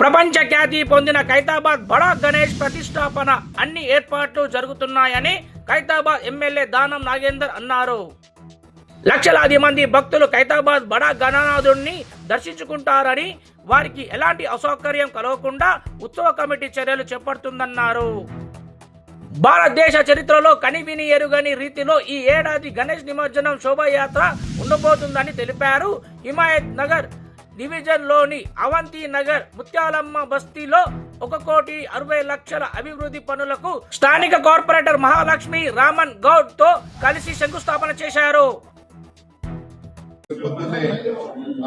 ప్రపంచ ఖ్యాతి పొందిన ఖైతాబాద్ బడా గణేష్ ప్రతిష్టాపన అన్ని ఏర్పాట్లు జరుగుతున్నాయని ఖైతాబాద్ ఎమ్మెల్యే దానం నాగేందర్ అన్నారు. లక్షలాది మంది భక్తులు ఖైతాబాద్ బడా గణనాథుడిని దర్శించుకుంటారని వారికి ఎలాంటి అసౌకర్యం కలగకుండా ఉత్సవ కమిటీ చర్యలు చేపడుతుందన్నారు. భారతదేశ చరిత్రలో కనివిని ఎరుగని రీతిలో ఈ ఏడాది గణేష్ నిమజ్జనం శోభాయాత్ర ఉండబోతుందని తెలిపారు. హిమాయత్ నగర్ డివిజన్లోని అవంతి నగర్ ముత్యాలమ్మ బస్తీలో ఒక కోటి అరవై లక్షల అభివృద్ధి పనులకు స్థానిక కార్పొరేటర్ మహాలక్ష్మి రామన్ గౌడ్తో కలిసి శంకుస్థాపన చేశారు. పొద్దున్నే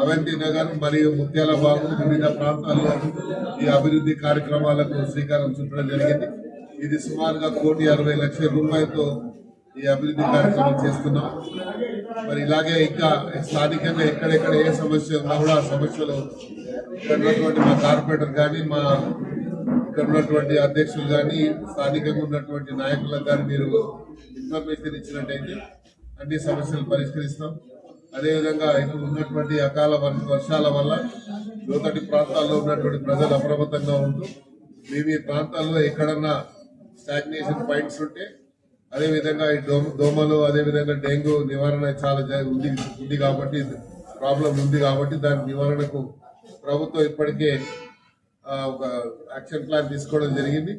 అవంతి నగర్ మరియు ముత్యాల బాబు వివిధ ప్రాంతాల్లో ఈ అభివృద్ధి కార్యక్రమాలకు శ్రీకారం చుట్టడం జరిగింది. ఇది సుమారుగా కోటి అరవై లక్షల రూపాయలతో ఈ అభివృద్ధి కార్యక్రమం చేస్తున్నాం. మరి ఇలాగే ఇంకా స్థానికంగా ఎక్కడెక్కడ ఏ సమస్య ఉన్నా కూడా ఆ సమస్యలు ఇక్కడ ఉన్నటువంటి మా కార్పొరేటర్ కానీ మా ఇక్కడ ఉన్నటువంటి అధ్యక్షులు కానీ స్థానికంగా ఉన్నటువంటి నాయకులకు కానీ మీరు ఇన్ఫర్మేషన్ ఇచ్చినట్టయితే అన్ని సమస్యలు పరిష్కరిస్తాం. అదేవిధంగా ఇప్పుడు ఉన్నటువంటి అకాల వర్షాల వల్ల లోతటి ప్రాంతాల్లో ఉన్నటువంటి ప్రజలు అప్రమత్తంగా ఉంటూ మేము ఈ ప్రాంతాల్లో ఎక్కడన్నా స్టాగ్నేషన్ పాయింట్స్ ఉంటే అదేవిధంగా ఈ దోమ దోమలు అదేవిధంగా డెంగ్యూ నివారణ చాలా ఉంది ఉంది కాబట్టి ప్రాబ్లం ఉంది కాబట్టి దాని నివారణకు ప్రభుత్వం ఇప్పటికే ఒక యాక్షన్ ప్లాన్ తీసుకోవడం జరిగింది.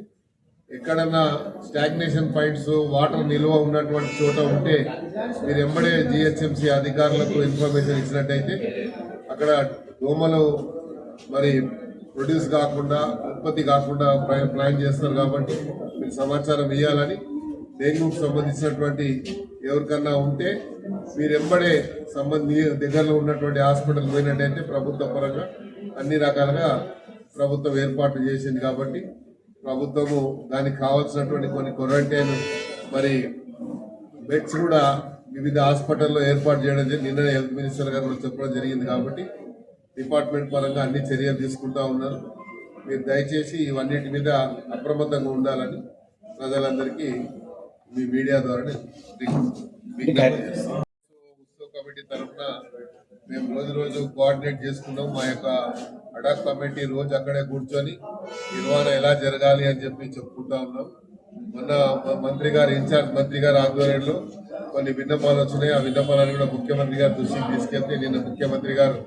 ఎక్కడన్నా స్టాగ్నేషన్ పాయింట్స్ వాటర్ నిల్వ ఉన్నటువంటి చోట ఉంటే మీరు ఎంబడే జిహెచ్ఎంసీ అధికారులకు ఇన్ఫర్మేషన్ ఇచ్చినట్టయితే అక్కడ దోమలు మరి ప్రొడ్యూస్ కాకుండా ఉత్పత్తి కాకుండా ప్లాన్ ప్లాన్ చేస్తారు కాబట్టి మీరు సమాచారం ఇవ్వాలని డెంగ్యూకి సంబంధించినటువంటి ఎవరికన్నా ఉంటే మీరు ఎంబడే సంబంధి దగ్గరలో ఉన్నటువంటి హాస్పిటల్ పోయినట్టయితే ప్రభుత్వ పరంగా అన్ని రకాలుగా ప్రభుత్వం ఏర్పాటు చేసింది కాబట్టి ప్రభుత్వము దానికి కావాల్సినటువంటి కొన్ని క్వారంటైన్ మరి బెడ్స్ కూడా వివిధ హాస్పిటల్లో ఏర్పాటు చేయడం జరిగింది. నిన్న హెల్త్ మినిస్టర్ గారు కూడా చెప్పడం జరిగింది కాబట్టి డిపార్ట్మెంట్ పరంగా అన్ని చర్యలు తీసుకుంటా ఉన్నారు. మీరు దయచేసి ఇవన్నిటి మీద అప్రమత్తంగా ఉండాలని ప్రజలందరికీ మీ మీడియా ద్వారా. ఉత్సవ కమిటీ తరఫున మేము రోజు రోజు కోఆర్డినేట్ చేసుకున్నాం మా యొక్క అడాక్ కమిటీ రోజు అక్కడే కూర్చొని నిర్వహణ ఎలా జరగాలి అని చెప్పి చెప్పుకుంటా ఉన్నాం. మొన్న మంత్రి గారు ఇన్ఛార్జ్ మంత్రి గారి ఆధ్వర్యంలో కొన్ని విన్నపాలు వచ్చినాయి. ఆ విన్నపాలను కూడా ముఖ్యమంత్రి గారి దృష్టికి తీసుకెళ్తే నిన్న ముఖ్యమంత్రి గారు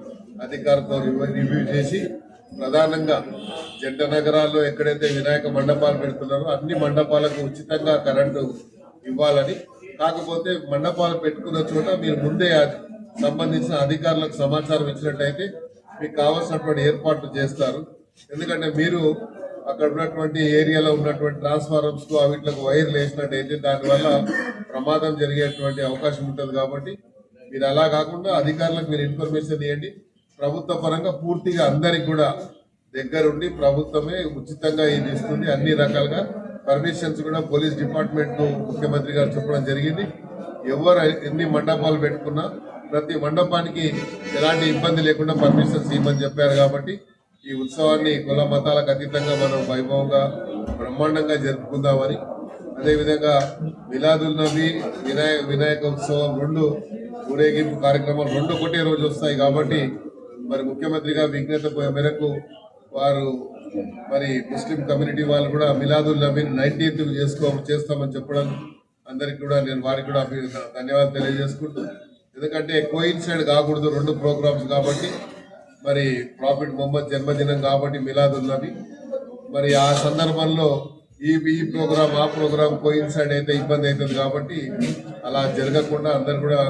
అధికారులతో రివ్యూ చేసి ప్రధానంగా జంట నగరాల్లో ఎక్కడైతే వినాయక మండపాలు పెడుతున్నారో అన్ని మండపాలకు ఉచితంగా కరెంటు ఇవ్వాలని. కాకపోతే మండపాలు పెట్టుకున్న చోట మీరు ముందే అది సంబంధించిన అధికారులకు సమాచారం ఇచ్చినట్టయితే మీకు కావాల్సినటువంటి ఏర్పాట్లు చేస్తారు. ఎందుకంటే మీరు అక్కడ ఉన్నటువంటి ఏరియాలో ఉన్నటువంటి ట్రాన్స్ఫార్మర్స్కు వీటికి వైర్లు వేసినట్టయితే దానివల్ల ప్రమాదం జరిగేటువంటి అవకాశం ఉంటుంది కాబట్టి మీరు అలా కాకుండా అధికారులకు మీరు ఇన్ఫర్మేషన్ ఇవ్వండి. ప్రభుత్వ పరంగా పూర్తిగా అందరికి కూడా దగ్గరుండి ప్రభుత్వమే ఉచితంగా ఇది ఇస్తుంది. అన్ని రకాలుగా పర్మిషన్స్ కూడా పోలీస్ డిపార్ట్మెంట్ ముఖ్యమంత్రి గారు చెప్పడం జరిగింది. ఎవరు ఎన్ని మండపాలు పెట్టుకున్నా ప్రతి మండపానికి ఎలాంటి ఇబ్బంది లేకుండా పర్మిషన్స్ ఇవ్వమని చెప్పారు కాబట్టి ఈ ఉత్సవాన్ని కుల మతాలకు అతీతంగా మనం వైభవంగా బ్రహ్మాండంగా జరుపుకుందామని అదేవిధంగా మిలాదుల్ నబీ వినాయక వినాయక ఉత్సవం రెండు ఊరేగింపు కార్యక్రమాలు రెండు ఒకటే రోజు వస్తాయి కాబట్టి మరి ముఖ్యమంత్రి గారు విజ్ఞత మేరకు వారు మరి ముస్లిం కమ్యూనిటీ వాళ్ళు కూడా మిలాదుల్ నబీన్ నైన్టీన్త్ చేసుకో చేస్తామని చెప్పడం అందరికి కూడా నేను వారికి కూడా ధన్యవాదాలు తెలియజేసుకుంటూ ఎందుకంటే కోయిన్సైడ్ కాకూడదు రెండు ప్రోగ్రామ్స్ కాబట్టి. మరి ప్రాఫిట్ మొహమ్మద్ జన్మదినం కాబట్టి మిలాదుల్ నబీ మరి ఆ సందర్భంలో ఈ ఈ ప్రోగ్రామ్ ఆ ప్రోగ్రామ్ కోయిన్సైడ్ అయితే ఇబ్బంది అవుతుంది కాబట్టి అలా జరగకుండా అందరు కూడా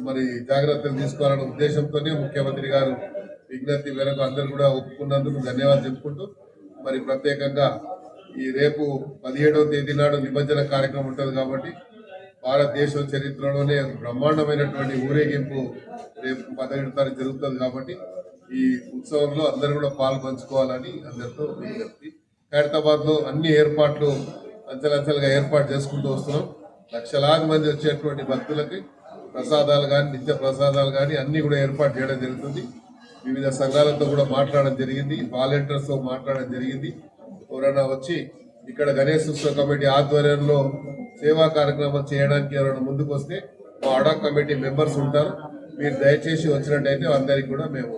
మరి జాగ్రత్తలు తీసుకోవాలనే ఉద్దేశంతోనే ముఖ్యమంత్రి గారు విజ్ఞప్తి మేరకు అందరు కూడా ఒప్పుకున్నందుకు ధన్యవాదాలు చెప్పుకుంటూ మరి ప్రత్యేకంగా ఈ రేపు పదిహేడవ తేదీ నాడు నిమజ్జన కార్యక్రమం ఉంటుంది కాబట్టి భారతదేశం చరిత్రలోనే బ్రహ్మాండమైనటువంటి ఊరేగింపు రేపు పదిహేడు తారీఖు జరుగుతుంది కాబట్టి ఈ ఉత్సవంలో అందరూ కూడా పాలు పంచుకోవాలని అందరితో విజ్ఞప్తి. ఖైరతాబాద్లో అన్ని ఏర్పాట్లు అంచెలంచెలుగా ఏర్పాటు చేసుకుంటూ వస్తున్నాం. లక్షలాది మంది వచ్చేటువంటి భక్తులకి ప్రసాదాలు కానీ నిత్య ప్రసాదాలు కానీ అన్ని కూడా ఏర్పాటు చేయడం జరుగుతుంది. వివిధ సంఘాలతో కూడా మాట్లాడడం జరిగింది. వాలంటీర్స్తో మాట్లాడడం జరిగింది. ఎవరైనా వచ్చి ఇక్కడ గణేష్ ఉత్సవ కమిటీ ఆధ్వర్యంలో సేవా కార్యక్రమాలు చేయడానికి ఎవరైనా ముందుకు వస్తే మా అడా కమిటీ మెంబర్స్ ఉంటారు. మీరు దయచేసి వచ్చినట్టయితే అందరికి కూడా మేము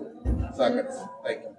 సహకరిస్తాం థ్యాంక్ యూ